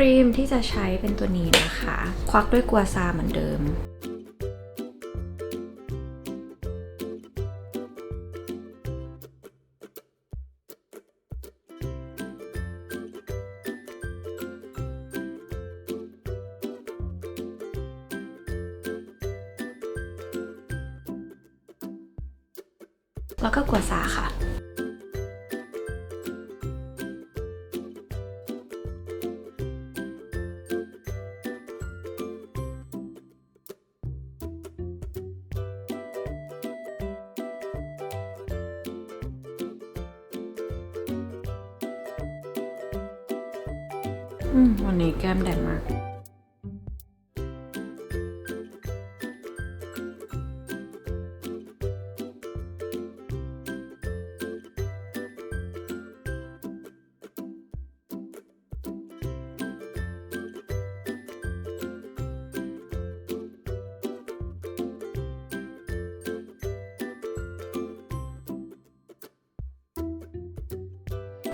ครีมที่จะใช้เป็นตัวนี้นะคะ ควักด้วยกัวซาเหมือนเดิมแล้วก็กัวซาค่ะ วันนี้แก้มแดงมาก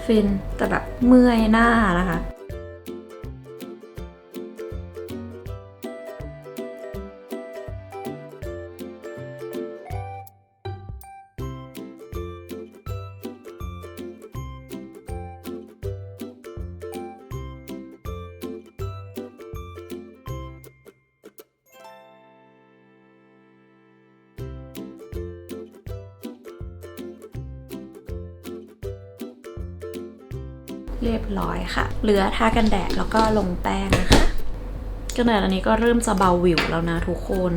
ฟินแต่แบบเมื่อยหน้านะคะ เรียบร้อยค่ะ เหลือทากันแดดแล้วก็ลงแป้งนะคะกันแดดอันนี้ก็เริ่มจะเบาวิวแล้วนะทุกคน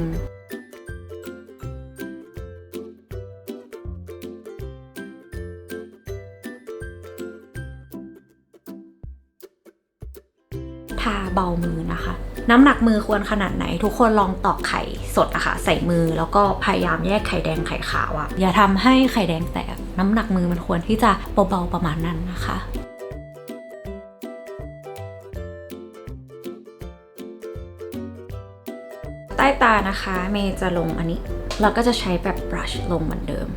ทาเบามือนะคะ น้ำหนักมือควรขนาดไหน ทุกคนลองตอกไข่สดอะค่ะ ใส่มือแล้วก็พยายามแยกไข่แดงไข่ขาวอะอย่าทำให้ไข่แดงแตก น้ำหนักมือมันควรที่จะเบาๆประมาณนั้นนะคะ ใต้ตานะคะ เมย์จะลงอันนี้ เราก็จะใช้แบบบรัชลงเหมือนเดิม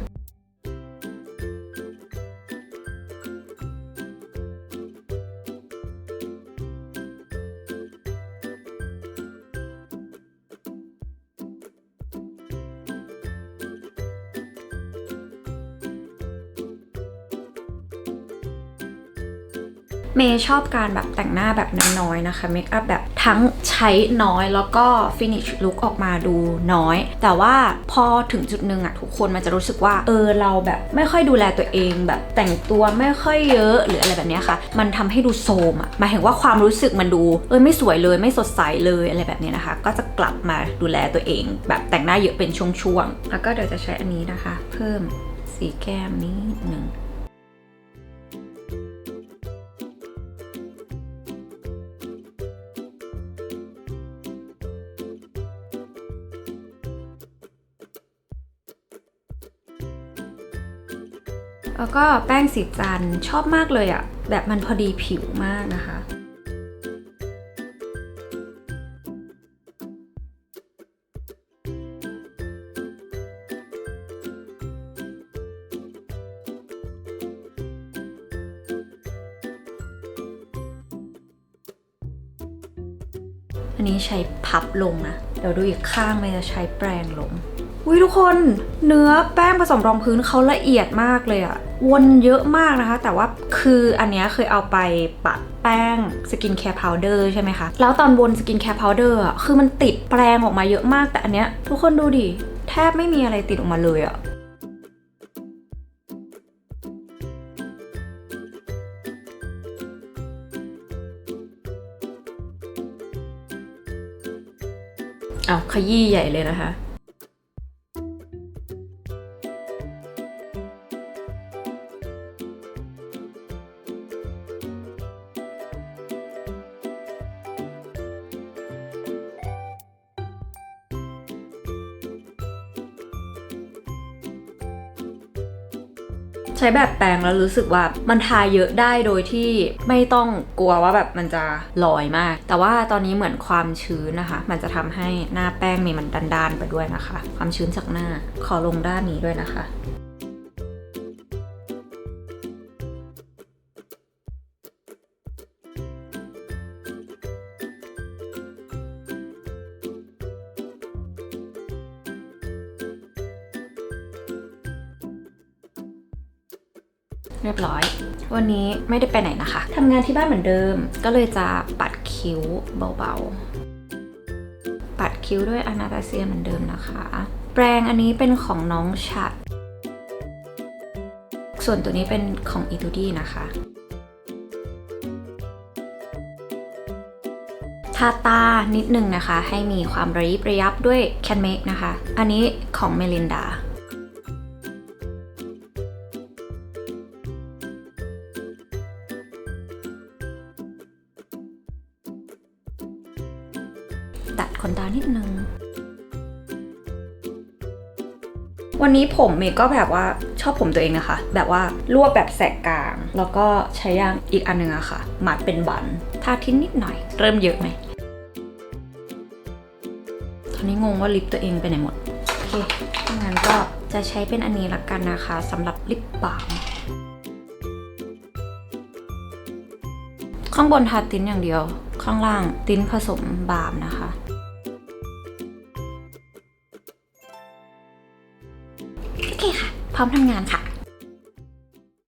เมย์ชอบการแบบแต่งหน้าแบบน้อยๆนะคะเมคอัพแบบทั้งใช้น้อยแล้วก็ฟินิชลุคออกมาดูน้อย แต่ว่าพอถึงจุดหนึ่งอะทุกคนมันจะรู้สึกว่า เออเราแบบไม่ค่อยดูแลตัวเองแบบแต่งตัวไม่ค่อยเยอะหรืออะไรแบบนี้ค่ะ มันทำให้ดูโทรมอะหมายถึงว่าความรู้สึกมันดูเออไม่สวยเลยไม่สดใสเลยอะไรแบบนี้นะคะ ก็จะกลับมาดูแลตัวเอง แบบแต่งหน้าเยอะเป็นช่วงๆแล้วก็เดี๋ยวจะใช้อันนี้นะคะ เพิ่มสีแก้มนิดหนึ่ง แล้วก็แป้งสีจันชอบมากเลยอะแบบมันพอดีผิวมากนะคะอันนี้ใช้พับลงนะ เดี๋ยวดูอีกข้างมันจะใช้แปรงลง อุ้ยทุกคนเนื้อแป้งผสมรองพื้นเขาละเอียดมากเลยอะวนเยอะมากนะคะ แต่ว่าคืออันเนี้ยเคยเอาไปปัดแป้งสกินแคร์พาวเดอร์ใช่ไหมคะ แล้วตอนวนสกินแคร์พาวเดอร์อะคือมันติดแปรงออกมาเยอะมาก แต่อันเนี้ยทุกคนดูดิ แทบไม่มีอะไรติดออกมาเลยอะเอาขยี้ใหญ่เลยนะคะ ใช้แบบแปรงแล้วรู้สึกว่ามันทาเยอะได้โดยที่ไม่ต้องกลัวว่าแบบมันจะลอยมาก แต่ว่าตอนนี้เหมือนความชื้นนะคะ มันจะทำให้หน้าแป้งมีมันด้านๆไปด้วยนะคะ ความชื้นจากหน้าขอลงด้านนี้ด้วยนะคะ เรียบร้อย วันนี้ไม่ได้ไปไหนนะคะทำงานที่บ้านเหมือนเดิม ก็เลยจะปัดคิ้วเบาๆ ปัดคิ้วด้วยอนาตาเซียเหมือนเดิมนะคะ แปรงอันนี้เป็นของน้องชัด ส่วนตัวนี้เป็นของอีตูดี้นะคะ ทาตานิดนึงนะคะ ให้มีความระยิบระยับด้วย Can Make นะคะ อันนี้ของเมลินดา นตานิดนึง วันนี้ผมเมย์ก็แบบว่าชอบผมตัวเองนะคะ แบบว่ารวบแบบแสกกลาง แล้วก็ใช้ยางอีกอันหนึงอะค่ะมัดเป็นบันทาทิ้นนิดหน่อย เริ่มเยอะไหมตอนนี้งงว่าลิปตัวเองไปไหนหมด โอเคถ้างั้นก็จะใช้เป็นอันนี้ละกันนะคะสำหรับลิปบาล์มข้างบนทาติ้นอย่างเดียว ข้างล่างติ้นผสมบาล์มนะคะ พร้อมทำงานค่ะ